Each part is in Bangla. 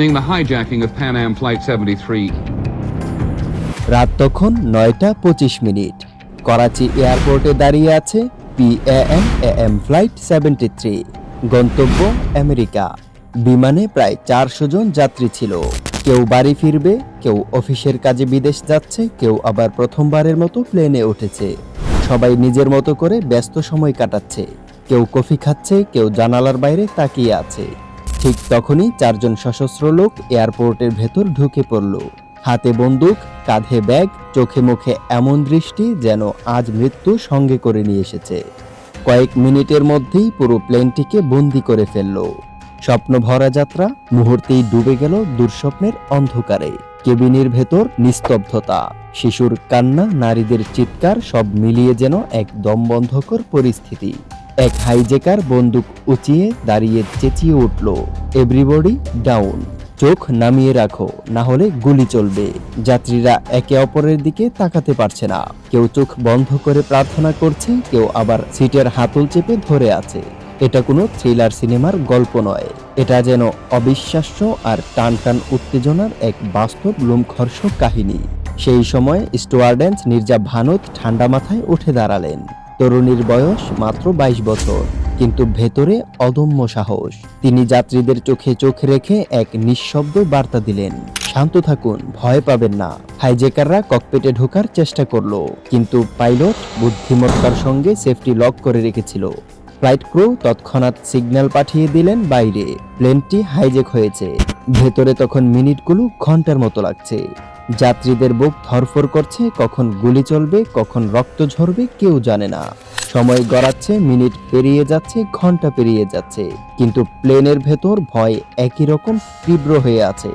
the hijacking of Pan Am Flight 73 রাত তখন নয়টা পঁচিশ মিনিট। করাচি এয়ারপোর্টে দাঁড়িয়ে আছে PAM AM flight seventy three গন্তব্য আমেরিকা। বিমানে প্রায় চারশো জন যাত্রী ছিল। কেউ বাড়ি ফিরবে, কেউ অফিসের কাজে বিদেশ যাচ্ছে, কেউ আবার প্রথমবারের মতো প্লেনে উঠেছে। সবাই নিজের মতো করে ব্যস্ত সময় কাটাচ্ছে। কেউ কফি খাচ্ছে, কেউ জানালার বাইরে তাকিয়ে আছে। ঠিক তখনই চারজন সশস্ত্র লোক এয়ারপোর্টের ভেতর ঢুকে পড়ল। হাতে বন্দুক, কাঁধে ব্যাগ, চোখে মুখে এমন দৃষ্টি যেন আজ মৃত্যু সঙ্গে করে নিয়ে এসেছে। কয়েক মিনিটের মধ্যেই পুরো প্লেনটিকে বন্দি করে ফেলল। স্বপ্ন ভরা যাত্রা মুহূর্তেই ডুবে গেল দুঃস্বপ্নের অন্ধকারে। কেবিনের ভেতর নিস্তব্ধতা, শিশুর কান্না, নারীদের চিৎকার সব মিলিয়ে যেন এক দমবন্ধকর পরিস্থিতি। এক হাইজেকার বন্দুক উঁচিয়ে দাঁড়িয়ে চেঁচিয়ে উঠল। এভরিবডি ডাউন চোখ নামিয়ে রাখো, না হলে গুলি চলবে। যাত্রীরা একে অপরের দিকে তাকাতে পারছে না। কেউ চোখ বন্ধ করে প্রার্থনা করছে, কেউ আবার সিটের হাতল চেপে ধরে আছে। এটা কোনো থ্রিলার সিনেমার গল্প নয়। এটা যেন অবিশ্বাস্য আর টান টান উত্তেজনার এক বাস্তব লোমখর্ষক কাহিনী। সেই সময় স্টুয়ার্ডেন্স, নির্জা ভানুত ঠান্ডা মাথায় উঠে দাঁড়ালেন। তরুণীর বয়স মাত্র বাইশ বছর, কিন্তু ভেতরে অদম্য সাহস। তিনি যাত্রীদের চোখে চোখ রেখে এক নিঃশব্দ বার্তা দিলেন, শান্ত থাকুন, ভয় পাবেন না। হাইজেকাররা ককপেটে ঢোকার চেষ্টা করল, কিন্তু পাইলট বুদ্ধিমত্তার সঙ্গে সেফটি লক করে রেখেছিল। ফ্লাইট ক্রু তৎক্ষণাৎ সিগন্যাল পাঠিয়ে দিলেন বাইরে। প্লেনটি হাইজেক হয়েছে। ভেতরে তখন মিনিটগুলো ঘণ্টার মতো লাগছে। যাত্রীদের বুক ধরফর করছে, কখন গুলি চলবে, কখন রক্ত ঝরবে, কেউ জানে না। সময় গড়াচ্ছে, মিনিট পেরিয়ে যাচ্ছে, ঘণ্টা পেরিয়ে যাচ্ছে। কিন্তু প্লেনের ভেতর ভয় একই রকম তীব্র হয়ে আছে।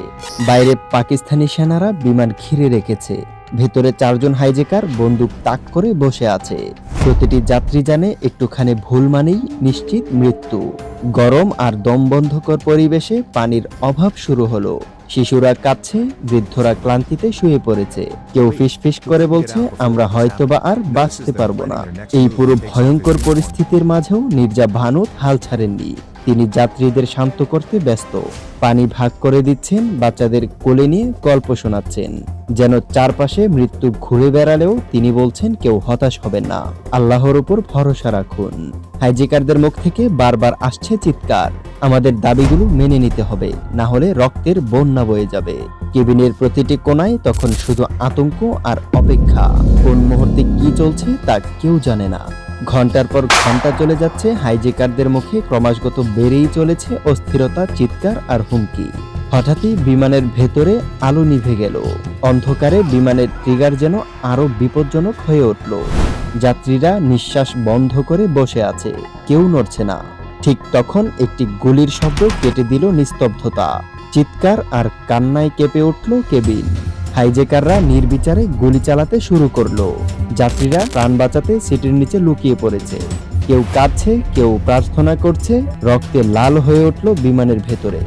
বাইরে পাকিস্তানি সেনারা বিমান ঘিরে রেখেছে। ভেতরে চারজন হাইজেকার বন্দুক তাক করে বসে আছে। প্রতিটি যাত্রী জানে একটুখানি ভুল মানেই নিশ্চিত মৃত্যু। গরম আর দমবন্ধকর পরিবেশে পানির অভাব শুরু হলো। শিশুরা কাঁদছে বৃদ্ধরা ক্লান্তিতে শুয়ে পড়েছে। কেউ ফিস করে বলছে, আমরা হয়তোবা আর বাঁচতে পারব না। এই পুরো ভয়ঙ্কর পরিস্থিতির মাঝেও নির্জা ভানুত হাল ছাড়েননি। তিনি যাত্রীদের শান্ত করতে ব্যস্ত। পানি ভাগ করে দিচ্ছেন, বাচ্চাদের কোলে নিয়ে গল্প শোনাচ্ছেন। যেন চারপাশে মৃত্যু ঘুরে বেড়ালেও তিনি বলছেন কেউ হতাশ হবেন না। আল্লাহর উপর ভরসা রাখুন। হাইজিকারদের মুখ থেকে বারবার আসছে চিৎকার। আমাদের দাবিগুলো মেনে নিতে হবে, না হলে রক্তের বন্যা বয়ে যাবে। কেবিনের প্রতিটি কোনায় তখন শুধু আতঙ্ক আর অপেক্ষা। কোন মুহূর্তে কি চলছে তা কেউ জানে না। ঘণ্টার পর ঘণ্টা চলে যাচ্ছে হাইজেকারদের মুখে ক্রমাগত বেড়েই চলেছে অস্থিরতা, চিৎকার আর হুমকি। হঠাৎই বিমানের ভেতরে আলো নিভে গেল। অন্ধকারে বিমানের ট্রিগার যেন আরও বিপজ্জনক হয়ে উঠল। যাত্রীরা নিঃশ্বাস বন্ধ করে বসে আছে, কেউ নড়ছে না। ঠিক তখন একটি গুলির শব্দ কেটে দিল নিস্তব্ধতা। চিৎকার আর কান্নায় কেঁপে উঠল কেবিন। হাইজেকাররা নির্বিচারে গুলি চালাতে শুরু করল। যাত্রীরা প্রাণ বাঁচাতে সিটের নিচে লুকিয়ে পড়েছে। কেউ কাঁদছে, কেউ প্রার্থনা করছে, রক্তে লাল হয়ে উঠল বিমানের ভেতরে।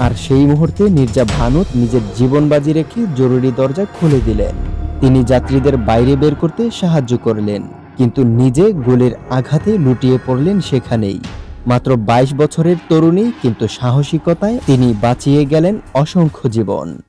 আর সেই মুহূর্তে মির্জা ভানুত নিজের জীবন বাজি রেখে জরুরি দরজা খুলে দিলেন। তিনি যাত্রীদের বাইরে বের করতে সাহায্য করলেন, কিন্তু নিজে গোলের আঘাতে লুটিয়ে পড়লেন সেখানেই। মাত্র ২২ বছরের তরুণী, কিন্তু সাহসিকতায় তিনি বাঁচিয়ে গেলেন অসংখ্য জীবন।